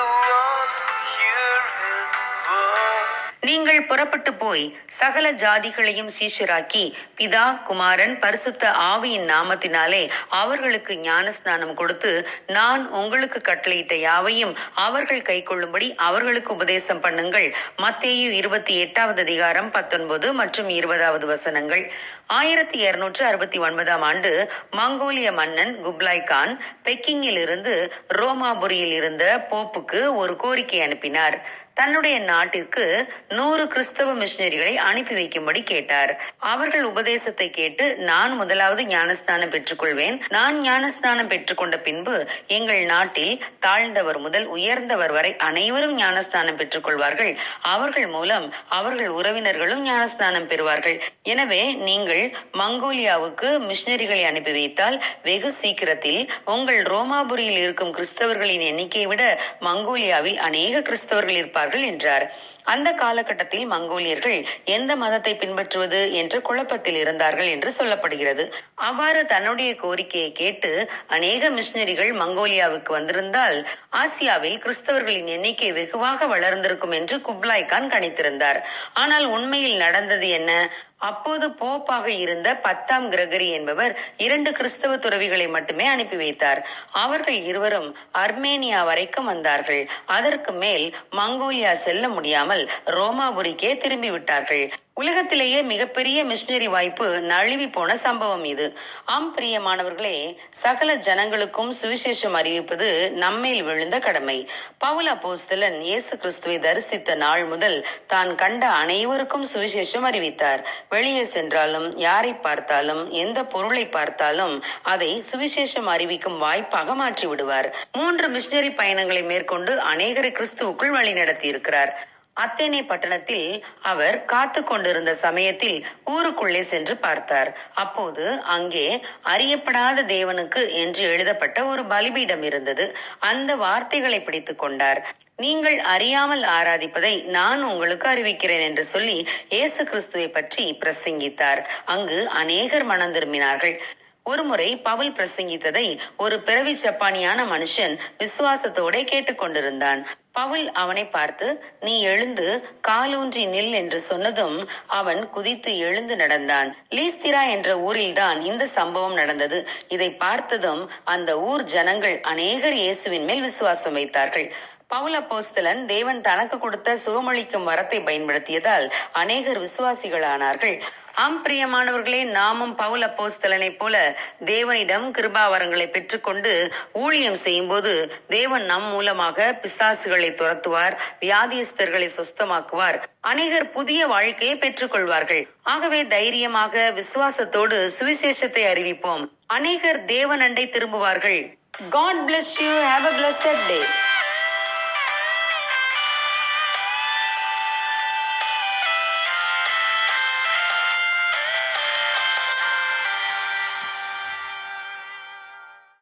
the road. நீங்கள் புறப்பட்டு போய் சகல ஜாதிகளையும் சீஷராக்கி பிதா குமாரன் பரிசுத்த ஆவியின் நாமத்தினாலே அவர்களுக்கு ஞானஸ்நானம் கொடுத்து நான் உங்களுக்கு கட்டளையிட்ட யாவையும் அவர்கள் கைக்கொள்ளும்படி அவர்களுக்கு உபதேசம் பண்ணுங்கள். மத்தேயு இருபத்தி எட்டாவது அதிகாரம் பத்தொன்பது மற்றும் இருபதாவது வசனங்கள். ஆயிரத்தி இருநூற்று அறுபத்தி ஒன்பதாம் ஆண்டு மங்கோலிய மன்னன் குப்லாய் கான் பெக்கிங்கில் இருந்து ரோமாபுரியில் இருந்த போப்புக்கு ஒரு கோரிக்கை அனுப்பினார். தன்னுடைய நாட்டிற்கு நூறு கிறிஸ்தவ மிஷினரிகளை அனுப்பி வைக்கும்படி கேட்டார். அவர்கள் உபதேசத்தை கேட்டு நான் முதலாவது ஞானஸ்நானம் பெற்றுக்கொள்வேன். நான் ஞானஸ்நானம் பெற்றுக்கொண்ட பின்பு எங்கள் நாட்டில் தாழ்ந்தவர் முதல் உயர்ந்தவர் வரை அனைவரும் ஞானஸ்நானம் பெற்றுக்கொள்வார்கள். அவர்கள் மூலம் அவர்கள் உறவினர்களும் ஞானஸ்நானம் பெறுவார்கள். எனவே நீங்கள் மங்கோலியாவுக்கு மிஷினரிகளை அனுப்பி வைத்தால் வெகு சீக்கிரத்தில் உங்கள் ரோமாபுரியில் இருக்கும் கிறிஸ்தவர்களின் எண்ணிக்கையை விட மங்கோலியாவில் அநேக கிறிஸ்தவர்கள் இருப்பார் இருப்பார்கள் என்றார். அந்த காலகட்டத்தில் மங்கோலியர்கள் எந்த மதத்தை பின்பற்றுவது என்ற குழப்பத்தில் இருந்தார்கள் என்று சொல்லப்படுகிறது. அவ்வாறு தன்னுடைய கோரிக்கையை கேட்டு அநேக மிஷினரிகள் மங்கோலியாவுக்கு வந்திருந்தால் ஆசியாவில் கிறிஸ்தவர்களின் எண்ணிக்கை வெகுவாக வளர்ந்திருக்கும் என்று குப்லாய் கான் கணித்திருந்தார். ஆனால் உண்மையில் நடந்தது என்ன? அப்போது போப்பாக இருந்த பத்தாம் கிரகரி என்பவர் இரண்டு கிறிஸ்தவ துறவிகளை மட்டுமே அனுப்பி வைத்தார். அவர்கள் இருவரும் அர்மேனியா வரைக்கும் வந்தார்கள். அதற்கு மேல் மங்கோலியா செல்ல முடியாமல் இல்லாமல் ரோமாபுரிக்கே திரும்பி விட்டார்கள். உலகத்திலேயே மிகப்பெரிய மிஷினரி வாய்ப்பு நழுவி போன சம்பவம் இது. ஆம் பிரியமானவர்களே சகல ஜனங்களுக்கும் சுவிசேஷம் அறிவிப்பது நம்மேல் விழுந்த கடமை. பவுல போஸ்தலன் இயேசு கிறிஸ்துவை தரிசித்த நாள் முதல் தான் கண்ட அனைவருக்கும் சுவிசேஷம் அறிவித்தார். வெளியே சென்றாலும் யாரை பார்த்தாலும் எந்த பொருளை பார்த்தாலும் அதை சுவிசேஷம் அறிவிக்கும் வாய்ப்பாக மாற்றி விடுவார் மூன்று மிஷினரி பயணங்களை மேற்கொண்டு அநேகரை கிறிஸ்துவுக்குள் வழி நடத்தியிருக்கிறார் அத்தேனே பட்டணத்தில் அவர் காத்து கொண்டிருந்த சமயத்தில் ஊருக்குள்ளே சென்று பார்த்தார். அப்போது அங்கே அறியப்படாத தேவனுக்கு என்று எழுதப்பட்ட ஒரு பலிபீடம் இருந்தது. அந்த வார்த்தைகளை பிடித்துக் கொண்டார். நீங்கள் அறியாமல் ஆராதிப்பதை நான் உங்களுக்கு அறிவிக்கிறேன் என்று சொல்லி இயேசு கிறிஸ்துவை பற்றி பிரசங்கித்தார். அங்கு அநேகர் மனம் திரும்பினார்கள். ஒருமுறை பவுல் பிரசங்கித்ததை ஒரு பிறவி ஜப்பானியான மனுஷன் விசுவாசத்தோட கேட்டுக்கொண்டிருந்தான். பவுல் அவனை பார்த்து நீ எழுந்து காலூன்றி நில் என்று சொன்னதும் அவன் குதித்து எழுந்து நடந்தான். லீஸ்திரா என்ற ஊரில்தான் இந்த சம்பவம் நடந்தது. இதை பார்த்ததும் அந்த ஊர் ஜனங்கள் அநேகர் இயேசுவின் மேல் விசுவாசம் வைத்தார்கள். பவுல அப்போஸ்தலன் தேவன் தனக்கு கொடுத்த சுகமளிக்கும் வரத்தை பயன்படுத்தியதால் அநேகர் விசுவாசிகளானார்கள். ஆம் பிரியமானவர்களே நாமும் பவுல அப்போஸ்தலனைப் போல தேவனிடம் கிருபாவரங்களை பெற்றுக்கொண்டு ஊழியம் செய்யும்போது தேவன் நம் மூலமாக பிசாசுகளை துரத்துவார் வியாதியஸ்தர்களை சுஸ்தமாக்குவார் அநேகர் புதிய வாழ்க்கையை பெற்றுக்கொள்வார்கள். ஆகவே தைரியமாக விசுவாசத்தோடு சுவிசேஷத்தை அறிவிப்போம். அநேகர் தேவன் அண்டை திரும்புவார்கள். God bless you have a blessed day